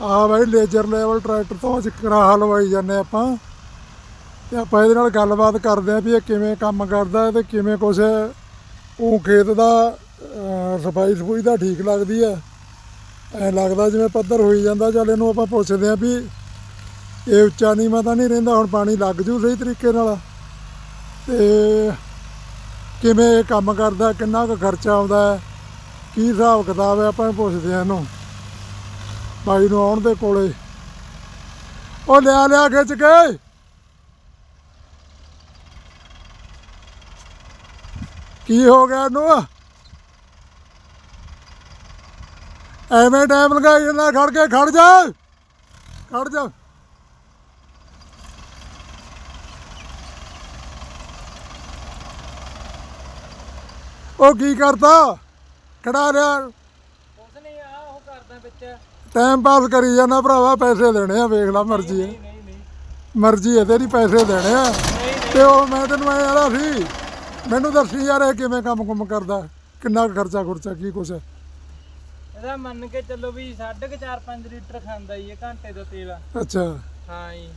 ਆ ਬਾਈ laser level tractor ਤੋਂ ਅੱਜ ਕਰਾਹਾ ਲਵਾਈ ਜਾਂਦੇ ਆਪਾਂ। ਤੇ ਆਪਾਂ ਇਹਦੇ ਨਾਲ ਗੱਲਬਾਤ ਕਰਦੇ ਆਂ ਵੀ ਇਹ ਕਿਵੇਂ ਕੰਮ ਕਰਦਾ ਹੈ ਤੇ ਕਿਵੇਂ ਕੁਛ ਉਹ ਖੇਤ ਦਾ ਸਫ਼ਾਈ ਸਫੂਈ ਦਾ ਠੀਕ ਲੱਗਦੀ ਆ ਐ ਲੱਗਦਾ ਜਿਵੇਂ ਪੱਧਰ ਹੋਈ ਜਾਂਦਾ, ਚੱਲ ਇਹਨੂੰ ਆਪਾਂ ਪੁੱਛਦੇ ਆਂ ਵੀ ਇਹ ਉੱਚਾ ਨੀਵਾਂ ਤਾਂ ਨਹੀਂ ਰਹਿੰਦਾ, ਹੁਣ ਪਾਣੀ ਲੱਗ ਜੂ ਸਹੀ ਤਰੀਕੇ ਨਾਲ। ਤੇ ਕਿਵੇਂ ਇਹ ਕੰਮ ਕਰਦਾ, ਕਿੰਨਾ ਕੁ ਖਰਚਾ ਆਉਂਦਾ ਕੀ ਹਿਸਾਬ ਕਿਤਾਬ ਹੈ, ਆਪਾਂ ਪੁੱਛਦੇ ਆਂ ਇਹਨੂੰ। ਭਾਈ ਨੂੰ ਆਉਣ ਦੇ ਕੋਲੇ। ਉਹ ਲਿਆ ਲਿਆ ਖਿੱਚ ਕੇ। ਕੀ ਹੋ ਗਿਆ ਇਹਨੂੰ? ਐਵੇਂ ਟਾਈਮ ਲਗਾਈ ਜਾਂਦਾ, ਖੜ ਕੇ, ਖੜ ਜਾ। ਖੜ ਜਾ। ਉਹ ਕੀ ਕਰਤਾ? ਖੜਾ ਰਿਹਾ। ਕੁਛ ਨਹੀਂ ਆ, ਉਹ ਕਰਦਾ ਵਿੱਚ। ਟਾਈਮ ਪਾਸ ਕਰੀ ਜਾਂਦਾ ਭਰਾਵਾ ਪੈਸੇ ਦੇਣੇ ਆ ਵੇਖ ਲੈ ਮਰਜ਼ੀ ਹੈ। ਮਰਜ਼ੀ ਹੈ ਤੇਰੀ ਪੈਸੇ ਦੇਣੇ ਆ। ਤੇ ਉਹ ਮੈਂ ਤੈਨੂੰ ਐ ਆਲਾ ਸੀ ਮੈਨੂੰ ਦੱਸੀ ਯਾਰ ਇਹ ਕਿਵੇਂ ਕੰਮ ਕੁਮ ਕਰਦਾ ਕਿੰਨਾ ਕੁ ਖਰਚਾ ਖੁਰਚਾ ਕੀ ਕੁਛ ਹੈ। ਇਹਦਾ ਮੰਨ ਕੇ ਚੱਲੋ ਵੀ 4.5 5 ਲੀਟਰ ਖਾਂਦਾ ਹੀ ਇਹ ਘੰਟੇ ਦਾ ਤੇਲ। ਅੱਛਾ। ਹਾਂ ਜੀ।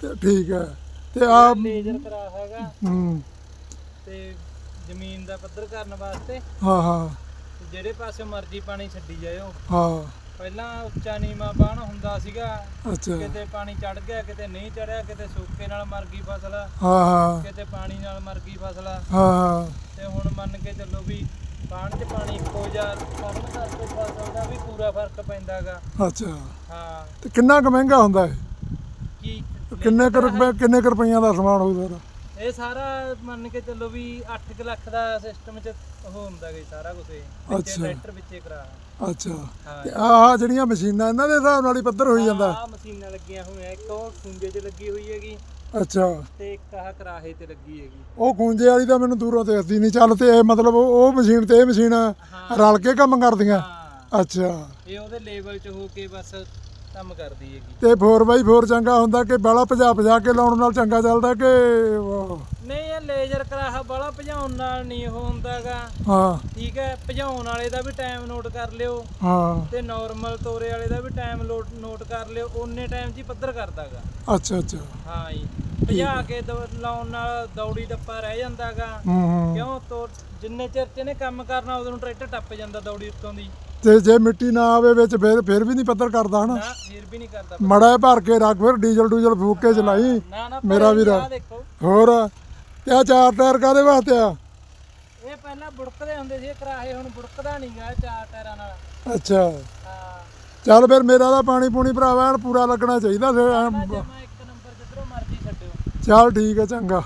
ਤੇ ਠੀਕ ਹੈ। ਤੇ ਆ ਲੇਜ਼ਰ ਕਰਾ ਹੈਗਾ ਹੂੰ। ਤੇ ਜ਼ਮੀਨ ਦਾ ਪੱਧਰ ਕਰਨ ਵਾਸਤੇ ਹਾਂ ਹਾਂ। ਜਿਹੜੇ ਪਾਸੇ ਮਰਜ਼ੀ ਪਾਣੀ ਛੱਡੀ ਜਾਇਓ। ਹਾਂ। ਪਹਿਲਾਂ ਉੱਚਾ ਨੀਵਾਂ ਬਾਣ ਹੁੰਦਾ ਸੀਗਾ। ਅੱਛਾ। ਕਿਤੇ ਪਾਣੀ ਚੜ ਗਿਆ ਕਿਤੇ ਨਹੀਂ ਚੜਿਆ ਕਿਤੇ ਸੋਕੇ ਨਾਲ ਮਰ ਗਈ ਫਸਲ। ਹਾਂ ਹਾਂ। ਕਿਤੇ ਪਾਣੀ ਨਾਲ ਮਰ ਗਈ ਫਸਲ। ਹਾਂ ਤੇ ਹੁਣ ਮੰਨ ਕੇ ਚੱਲੋ ਵੀ ਬਾਣ 'ਚ ਪਾਣੀ ਇੱਕੋ ਜਿਹਾ ਫਸਲ ਕਰਕੇ ਫਸਲ ਦਾ ਵੀ ਪੂਰਾ ਫ਼ਰਕ ਪੈਂਦਾਗਾ। ਅੱਛਾ। ਹਾਂ। ਤੇ ਕਿੰਨਾ ਕੁ ਮਹਿੰਗਾ ਹੁੰਦਾ ਹੈ ਕੀ ਕਿੰਨੇ ਕੁ ਰੁਪਏ ਕਿੰਨੇ ਕੁ ਰੁਪਈਆਂ ਦਾ ਸਮਾਨ ਹੋਊ ਸਾਰਾ ਇਹ ਸਾਰਾ ਮੰਨ ਕੇ ਚੱਲੋ ਵੀ 8 ਲੱਖ ਦਾ ਸਿਸਟਮ 'ਚ ਉਹ ਹੁੰਦਾ ਗਈ ਸਾਰਾ ਕੁਝ ਵਿੱਚੇ ਅੱਛਾ। ਟਰੈਕਟਰ ਵਿੱਚੇ ਕਰਾ। ਅੱਛਾ। ਹਾਂ। ਤੇ ਆਹ ਜਿਹੜੀਆਂ ਮਸ਼ੀਨਾਂ ਇਹਨਾਂ ਦੇ ਹਿਸਾਬ ਨਾਲ ਹੀ ਪੱਧਰ ਹੋਈ ਜਾਂਦਾ। ਆ ਮਸ਼ੀਨਾਂ ਲੱਗੀਆਂ ਹੋਈਆਂ ਇੱਕ ਉਹ ਖੁੰਝੇ 'ਚ ਲੱਗੀ ਹੋਈ ਹੈਗੀ ਅੱਛਾ। ਤੇ ਇੱਕ ਆਹ ਕਰਾਹੇ ਤੇ ਲੱਗੀ ਹੈਗੀ। ਉਹ ਖੂੰਜੇ ਵਾਲੀ ਤਾਂ ਮੈਨੂੰ ਦੂਰੋਂ ਦੇਖਦੀ ਨਹੀਂ ਚੱਲ ਤੇ ਇਹ ਮਤਲਬ ਉਹ ਉਹ ਮਸ਼ੀਨ ਤੇ ਇਹ ਮਸ਼ੀਨ ਰਲ ਕੇ ਕੰਮ ਕਰਦੀਆਂ। ਹਾਂ। ਅੱਛਾ। ਇਹ ਉਹਦੇ ਲੈਵਲ 'ਚ ਹੋ ਕੇ ਬਸ ਕੰਮ ਕਰਦੀ ਹੈਗੀ। ਤੇ 4x4 ਚੰਗਾ ਹੁੰਦਾ ਕਿ ਬਾਲਾ ਭਜਾ ਭਜਾ ਕੇ ਲਾਉਣ ਨਾਲ ਚੰਗਾ ਚੱਲਦਾ ਕਿ ਨਹੀਂ ਇਹ ਲੇਜ਼ਰ ਕਰਾਹਾ ਬਾਲਾ ਭਜਾਉਣ ਨਾਲ ਨਹੀਂ ਉਹ ਹੁੰਦਾਗਾ। ਹਾਂ। ਠੀਕ ਹੈ ਭਜਾਉਣ ਵਾਲੇ ਦਾ ਵੀ ਟਾਈਮ ਨੋਟ ਕਰ ਲਿਓ। ਹਾਂ। ਤੇ ਨਾਰਮਲ ਤੋਰੇ ਵਾਲੇ ਦਾ ਵੀ ਟਾਈਮ ਨੋਟ ਕਰ ਲਿਓ ਓਨੇ ਟਾਈਮ 'ਚ ਹੀ ਪੱਧਰ ਕਰਦਾਗਾ। ਅੱਛਾ ਅੱਛਾ। ਹਾਂ ਜੀ। ਭਜਾ ਕੇ ਲਾਉਣ ਨਾਲ ਦੌੜੀ ਟੱਪਾ ਰਹਿ ਜਾਂਦਾਗਾ। ਕਿਉਂ? ਤੋ ਜਿੰਨੇ ਚਿਰ ਚ ਇਹਨੇ ਕੰਮ ਕਰਨਾ ਉਦੋਂ ਟਰੈਕਟਰ ਟੱਪ ਜਾਂਦਾ ਦੌੜੀ ਉੱਤੋਂ ਦੀ। ਤੇ ਜੇ ਮਿੱਟੀ ਨਾ ਆਵੇ ਵਿੱਚ ਫਿਰ ਫਿਰ ਵੀ ਨਹੀਂ ਪੱਧਰ ਕਰਦਾ ਹਨਾ। ਨਾ ਫੇਰ ਵੀ ਨਹੀਂ ਕਰਦਾ ਮੜਾ ਭਰ ਕੇ ਰੱਖ ਫਿਰ ਡੀਜ਼ਲ ਡੂਜ਼ਲ ਫੂਕ ਕੇ ਚਲਾਈ। ਨਾ ਨਾ ਮੇਰਾ ਵੀਰ। ਆਹ ਦੇਖੋ। ਹੋਰ ਤੇ ਆ ਚਾਰ ਟਾਇਰ ਕਾਦੇ ਵਾਸਤੇ ਆ? ਇਹ ਪਹਿਲਾਂ ਬੁੜਕਦੇ ਹੁੰਦੇ ਸੀ ਇਹ ਕਰਾਹੇ ਹੁਣ ਬੁੜਕਦਾ ਨਹੀਂਗਾ ਚਾਰ ਟਾਇਰਾਂ ਨਾਲ। ਅੱਛਾ। ਹਾਂ। ਚੱਲ ਫਿਰ ਮੇਰਾ ਤਾਂ ਪਾਣੀ ਪੂਣੀ ਭਰਾਵਾ ਐਨ ਪੂਰਾ ਲੱਗਣਾ ਚਾਹੀਦਾ ਫਿਰ ਐਨ ਮੈਂ ਜਮਾ ਇੱਕ ਨੰਬਰ ਜਿੱਧਰੋਂ ਮਰਜ਼ੀ ਛੱਡਿਓ। ਚੱਲ ਠੀਕ ਹੈ ਚੰਗਾ।